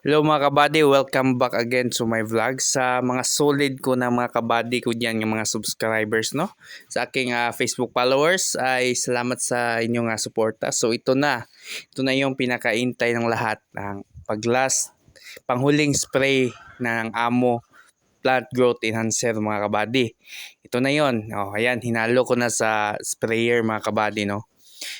Hello mga kabady, welcome back again to my vlog. Sa mga solid ko na mga kabady ko dyan, yung mga subscribers, no? Sa aking ah, Facebook followers, ay salamat sa inyong uh, suporta. So ito na, ito na yung pinakaintay ng lahat, ang pag-last, panghuling spray ng Amo Plant Growth Enhancer mga kabady. Ito na yon. Oh, ayan, hinalo ko na sa sprayer mga kabady, no?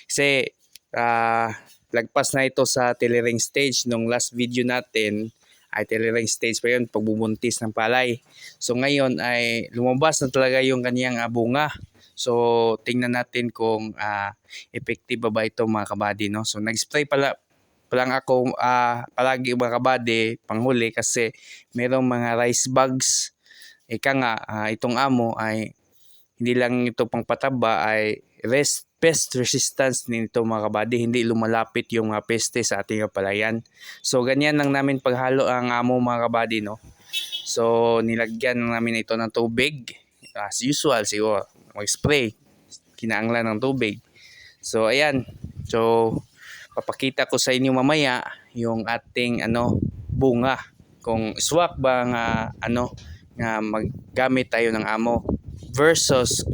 Kasi, ah, lagpas na ito sa telering stage. Nung last video natin ay telering stage pa yun pagbubuntis ng palay. So ngayon ay lumabas na talaga yung kanyang ah, bunga. So tingnan natin kung uh, effective ba ba ito mga kabady no? So nag-spray pala palang ako uh, palagi mga kabady panghuli kasi merong mga rice bugs ika nga uh, itong amo ay hindi lang ito pang pataba ay rest pest resistance nito mga kabady, hindi lumalapit yung mga peste sa ating palayan. So ganyan lang namin paghalo ang amo mga kabady no. So nilagyan namin ito ng tubig as usual siguro mag-spray kinaanglan ng tubig. So ayan. So papakita ko sa inyo mamaya yung ating ano bunga kung swak ba nga ano nga maggamit tayo ng amo versus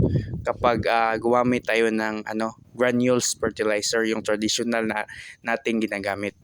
kapag uh, gumamit tayo ng ano granules fertilizer yung traditional na nating ginagamit.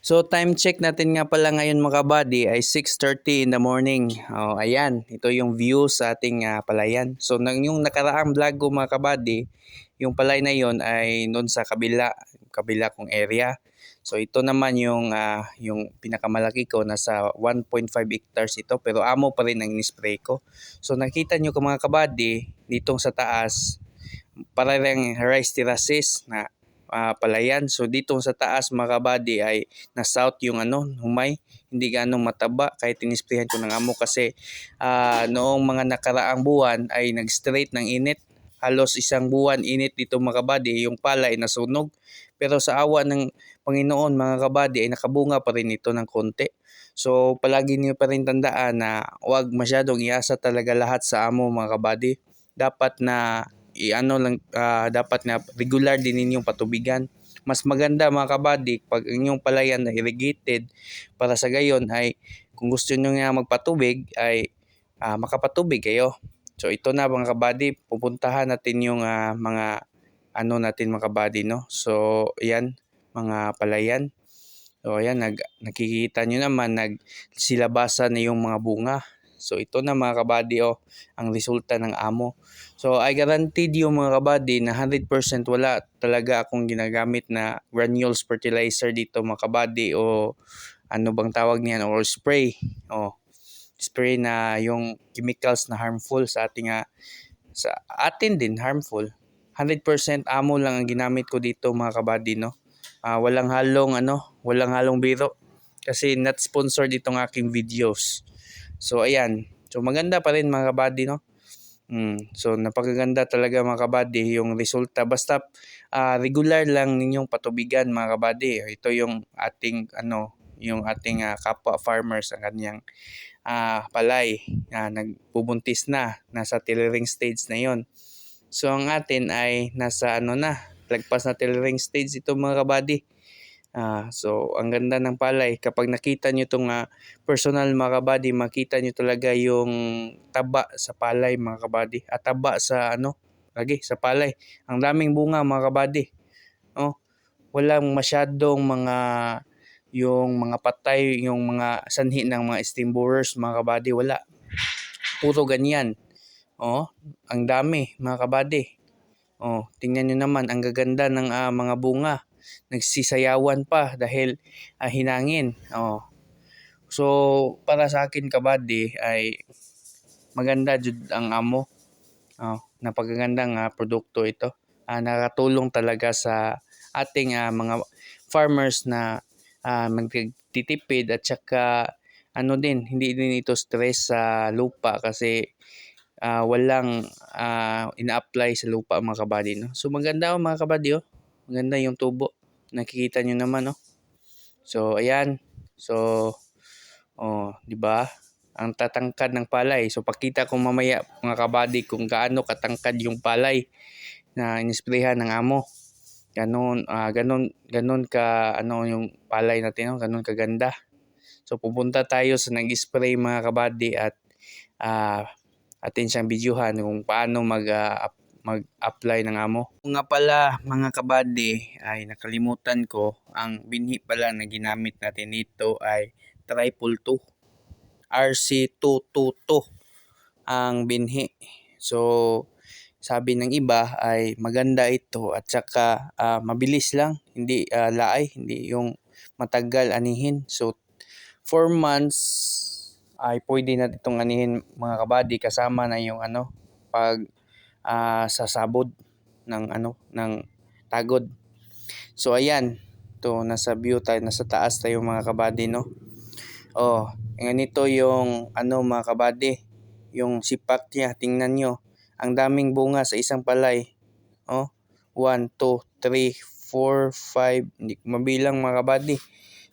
So time check natin nga pala ngayon mga buddy ay 6.30 in the morning. Oh, ayan, ito yung view sa ating uh, palayan. So nang yung nakaraang vlog ko mga kabady, yung palay na yon ay noon sa kabila, kabila kong area. So ito naman yung uh, yung pinakamalaki ko nasa 1.5 hectares ito pero amo pa rin ang ni-spray ko. So nakita nyo mga kabady ditong sa taas parang rice terraces na uh, palayan. So dito sa taas mga kabady ay na south yung ano, humay. Hindi ganong mataba kahit tinisprihan ko ng amo kasi uh, noong mga nakaraang buwan ay nag-straight ng init. Halos isang buwan init dito mga kabady, yung pala ay nasunog. Pero sa awa ng Panginoon mga kabady ay nakabunga pa rin ito ng konti. So palagi niyo pa rin tandaan na huwag masyadong iasa talaga lahat sa amo mga kabady. Dapat na i-ano lang uh, dapat na regular din ninyong patubigan. Mas maganda mga kabady pag inyong palayan na irrigated para sa gayon ay kung gusto niyo nga magpatubig ay uh, makapatubig kayo. So ito na mga kabady, pupuntahan natin yung uh, mga ano natin mga kabady no. So ayan mga palayan. So ayan nag, nakikita nyo naman nagsilabasa na yung mga bunga. So ito na mga kabady oh, ang resulta ng amo. So I guaranteed you mga kabady na 100% wala talaga akong ginagamit na granules fertilizer dito mga kabady o ano bang tawag niyan or spray. Oh, spray na yung chemicals na harmful sa ating uh, sa atin din harmful. 100% amo lang ang ginamit ko dito mga kabady no. Uh, walang halong ano, walang halong biro kasi not sponsored itong aking videos. So ayan. So maganda pa rin mga kabady no. Mm, so napakaganda talaga mga kabady yung resulta. Basta uh, regular lang ninyong patubigan mga kabady. Ito yung ating ano, yung ating uh, kapwa farmers ang kanyang uh, palay uh, nagbubuntis na nasa tillering stage na yon. So ang atin ay nasa ano na, lagpas na tillering stage ito mga kabady. Ah, so ang ganda ng palay kapag nakita niyo tong uh, personal mga kabady, makita niyo talaga yung taba sa palay mga kabady at taba sa ano, lagi sa palay. Ang daming bunga mga kabady. Oh, walang masyadong mga yung mga patay, yung mga sanhi ng mga steam borers mga kabady, wala. Puro ganyan. Oh, ang dami mga kabady. Oh, tingnan niyo naman ang gaganda ng uh, mga bunga nagsisayawan pa dahil uh, hinangin. Oh. So para sa akin kabady ay maganda jud ang amo. Oh, napakagandang uh, produkto ito. Uh, nakatulong talaga sa ating uh, mga farmers na uh, magtitipid at saka ano din, hindi din ito stress sa lupa kasi ah, walang ah, ina-apply sa lupa mga kabady. No? So maganda oh, mga kabady. Oh. Maganda yung tubo. Nakikita nyo naman. Oh. So ayan. So, oh, di ba? Ang tatangkad ng palay. So pakita ko mamaya mga kabady kung gaano katangkad yung palay na inisprehan ng amo. Ganon, ah, ganon, ganon ka ano yung palay natin, no? ganon kaganda. So pupunta tayo sa nag-spray mga kabady at ah, atin siyang videohan kung paano mag ah, ap- mag-apply ng amo. Nga pala mga kabady ay nakalimutan ko, ang binhi pala na ginamit natin dito ay triple 2. RC222 ang binhi. So sabi ng iba ay maganda ito at saka ah, mabilis lang, hindi ah, laay, hindi yung matagal anihin. So 4 months ay pwede na itong anihin mga kabady kasama na yung ano pag ah, sasabod ng ano ng tagod. So ayan, to nasa view tayo, nasa taas tayo mga kabady no. Oh, ganito yung ano mga kabady, yung sipak niya, tingnan nyo. Ang daming bunga sa isang palay. Oh, 1, 2, 3, 4, 5, hindi mabilang mga kabady.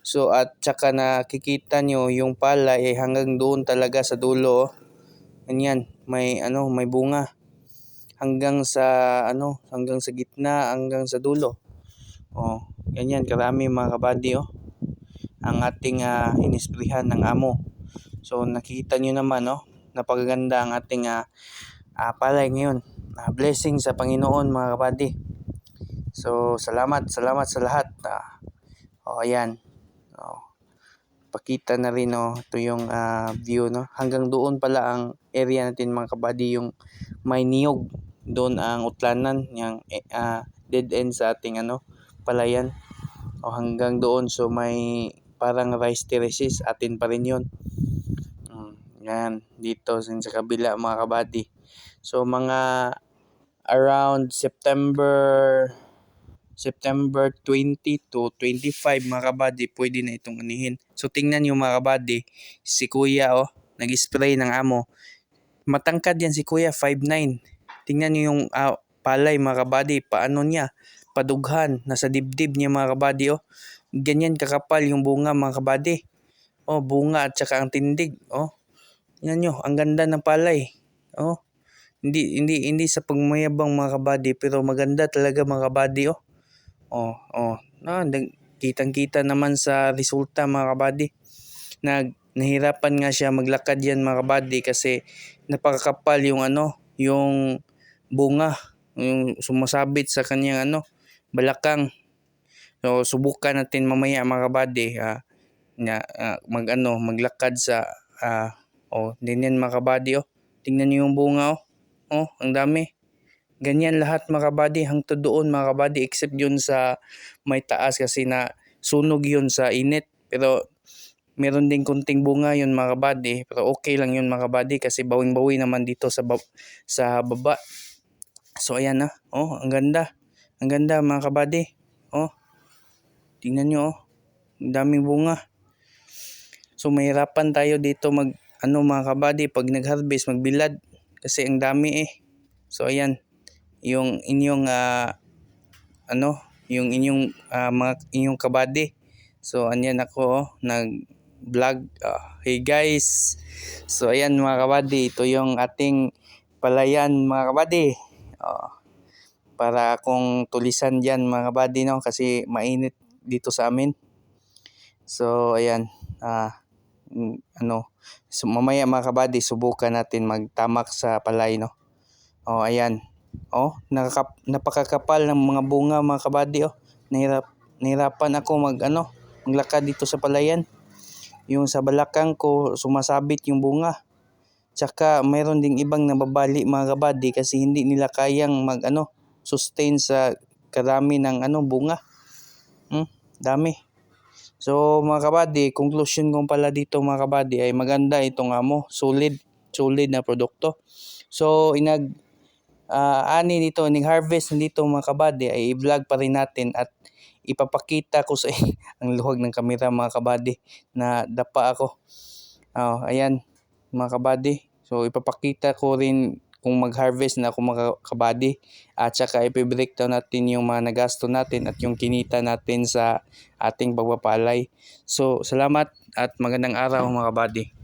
So at saka nakikita nyo yung palay ay hanggang doon talaga sa dulo. Oh. Ganyan, may ano, may bunga. Hanggang sa ano, hanggang sa gitna, hanggang sa dulo. Oh, ganyan karami mga kabady oh. Ang ating uh, inisprihan ng amo. So nakita nyo naman oh, napakaganda ang ating uh, uh, palay ngayon. Uh, blessing sa Panginoon mga kabady. So salamat, salamat sa lahat. Uh, oh, ayan. Oh, pakita na rin no, ito yung uh, view no. Hanggang doon pala ang area natin mga kabady yung may niyog. Doon ang utlanan, yung uh, dead end sa ating ano, palayan. O hanggang doon so may parang rice terraces atin pa rin yun. Mm, yan, dito sa kabila mga kabady. So mga around September September 20 to 25 mga kabady, pwede na itong anihin. So tingnan nyo mga kabady, si kuya oh, nag-spray ng amo. Matangkad yan si kuya, 5'9". Tingnan nyo yung uh, palay mga kabady, paano niya, padughan, nasa dibdib niya mga kabady oh. Ganyan kakapal yung bunga mga kabady. Oh, bunga at saka ang tindig. Oh, yan nyo, ang ganda ng palay. Oh, hindi hindi hindi sa pagmayabang mga kabady pero maganda talaga mga kabady oh. Oh, oh. Na, kitang-kita naman sa resulta mga kabady. Nag nahirapan nga siya maglakad yan mga kabady kasi napakakapal yung ano, yung bunga, yung sumasabit sa kanyang ano, balakang. So subukan natin mamaya mga kabady uh, na uh, mag ano, maglakad sa uh, oh, din mga kabady oh. Tingnan niyo yung bunga oh. Oh, ang dami. Ganyan lahat mga kabady hangtod doon mga kabady except yun sa may taas kasi na sunog yun sa init. Pero meron din kunting bunga yun mga kabady pero okay lang yun mga kabady kasi bawing-bawi naman dito sa bab sa baba. So ayan na. Oh, ang ganda. Ang ganda mga kabady. Oh. Tingnan nyo oh. Ang daming bunga. So mahirapan tayo dito mag ano mga kabady pag nag-harvest magbilad kasi ang dami eh. So ayan yung inyong uh, ano yung inyong uh, mga inyong kabady. So anyan ako oh, nag vlog. Uh, hey guys. So ayan mga kabady, ito yung ating palayan mga kabady. Uh, para kung tulisan diyan mga kabady no kasi mainit dito sa amin. So ayan uh, ano so, mamaya mga kabady subukan natin magtamak sa palay no. Oh ayan. Oh, nakakap, napakakapal ng mga bunga mga kabady oh. Nahirap, nahirapan ako mag ano, maglakad dito sa palayan. Yung sa balakang ko sumasabit yung bunga. Tsaka mayroon ding ibang nababali mga kabady kasi hindi nila kayang mag ano, sustain sa karami ng ano bunga. Hmm, dami. So mga kabady, conclusion ko pala dito mga kabady ay maganda itong amo, solid, solid na produkto. So inag uh, ani nito, ning harvest nito mga kabady ay i-vlog pa rin natin at ipapakita ko sa ang luwag ng kamera mga kabady na dapa ako. Oh, ayan mga kabady. So ipapakita ko rin kung mag-harvest na ako mga kabady at saka ipibreakdown natin yung mga nagasto natin at yung kinita natin sa ating pagpapalay. So salamat at magandang araw mga kabady.